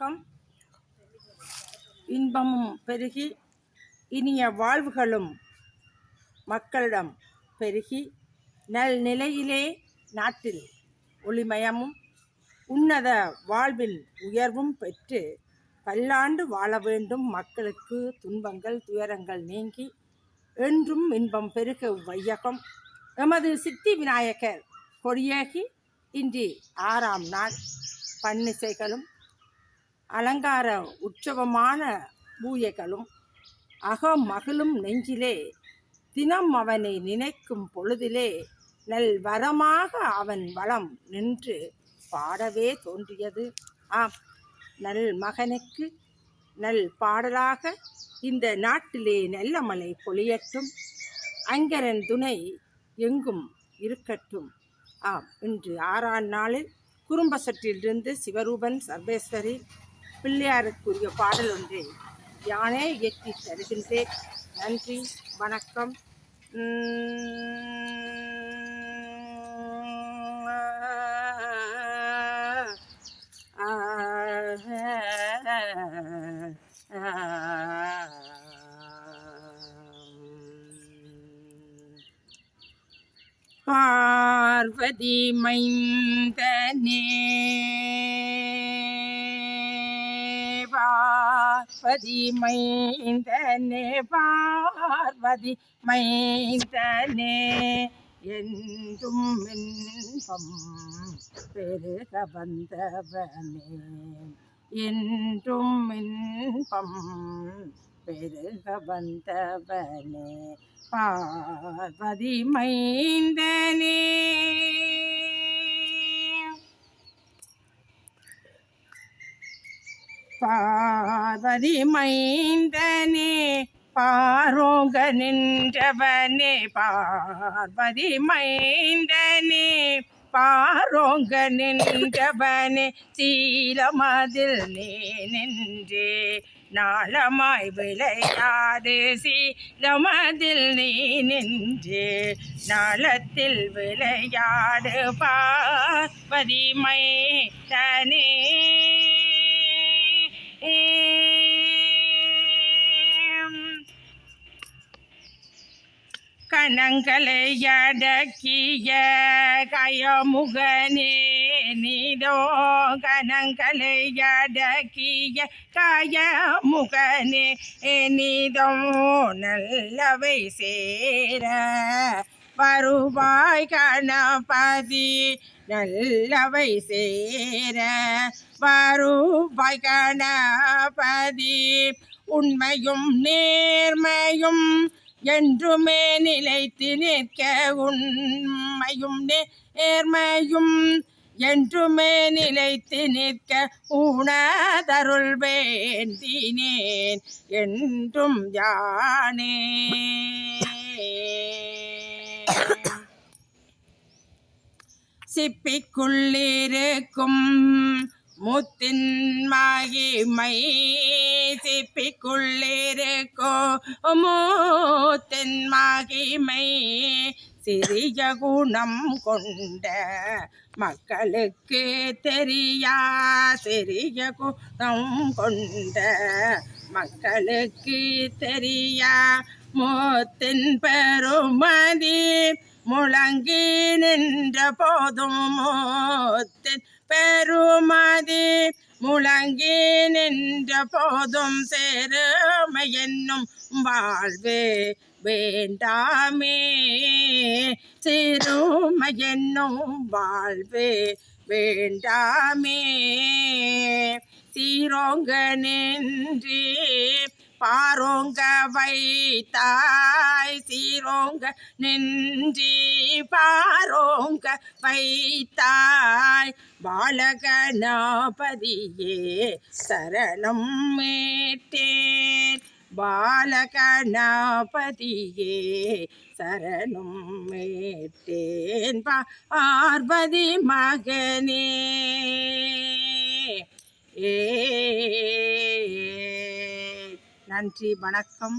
வணக்கம். இன்பமும் பெருகி இனிய வாழ்வுகளும் மக்களிடம் பெருகி நல் நிலையிலே நாட்டில் ஒளிமயமும் உன்னத வாழ்வில் உயர்வும் பெற்று பல்லாண்டு வாழ வேண்டும் மக்களுக்கு துன்பங்கள் துயரங்கள் நீங்கி என்றும் இன்பம் பெருக வையகம். எமது சித்தி விநாயகர் கொடியேகி இன்று ஆறாம் நாள். பன்னிசைகளும் அலங்கார உற்சவமான பூயைகளும் அகம் மகிழும் நெஞ்சிலே தினம் அவனை நினைக்கும் பொழுதிலே நல் வரமாக அவன் வளம் நின்று பாடவே தோன்றியது. ஆம் நல் மகனுக்கு நல் பாடலாக இந்த நாட்டிலே நல்ல மலை பொழியட்டும். அங்கரன் துணை எங்கும் இருக்கட்டும். ஆம் இன்று ஆறாம் நாளில் குறும்பசற்றிலிருந்து சிவரூபன் சர்வேஸ்வரி பிள்ளையாருக்குரிய பாடல் ஒன்றை. யானே இயக்கி தருகின்றேன். நன்றி வணக்கம். பார்வதி மைந்தனே. பார்வதி மைந்தனே பார்வதி மைந்தனே. என்றும் இன்பம் பெருக வந்தவனே. என்றும் இன்பம் பெருக வந்தவனே. பார்வதி மைந்தனே. பார்வதி மைந்தனே பாரோங்க நின்றவனே பார்வதி மைந்தனே பாரோங்க நின்றவனே சீலமதில் நீ நின்றே நாளமாய் விளையாது சீலமதில் நீ நின்றே நாளத்தில் விளையாடு பார்வதி மைந்தனே கணங்களையடக்கிய கயமுகனே நீதோ கணங்களையடக்கிய கயமுகனே நீதோ நல்லவை சேர வருவாய் கணபதி நல்லவை சேர வருவாய் கணபதி. உண்மையும் நேர்மையும் என்றுமே நிலைத்து நிற்க உண்மையும் நேர்மையும் என்றுமே நிலைத்து நிற்க உணதருள் வேண்டினேன் என்றும் யானே சிப்பிக்குள்ளிருக்கும் முத்தின் மகிமை. சிப்பிக்குள்ளிருக்கோ மூத்தின் மகிமை. சிறிய குணம் கொண்ட மக்களுக்கு தெரியா? சிறிய குணம் கொண்ட மக்களுக்கு தெரியா? மூத்தின் பெருமதி முழங்கி நின்ற போதும் மூத்தின் பெருமதி. முழங்கி நின்ற போதும் சேருமை என்னும் வாழ்வே வேண்டாமே. சிறுமை என்னும் வாழ்வே வேண்டாமே. சீரோங்க நின்றே பாரோங்க வைத்தாய் சீரோங்க நின்றி பாரோங்க வைத்தாய் பாலகணபதியே சரணம் மேட்டேன் பாலகணபதியே சரணம் மேட்டேன் பார்வதி மகனே ஏ நன்றி வணக்கம்.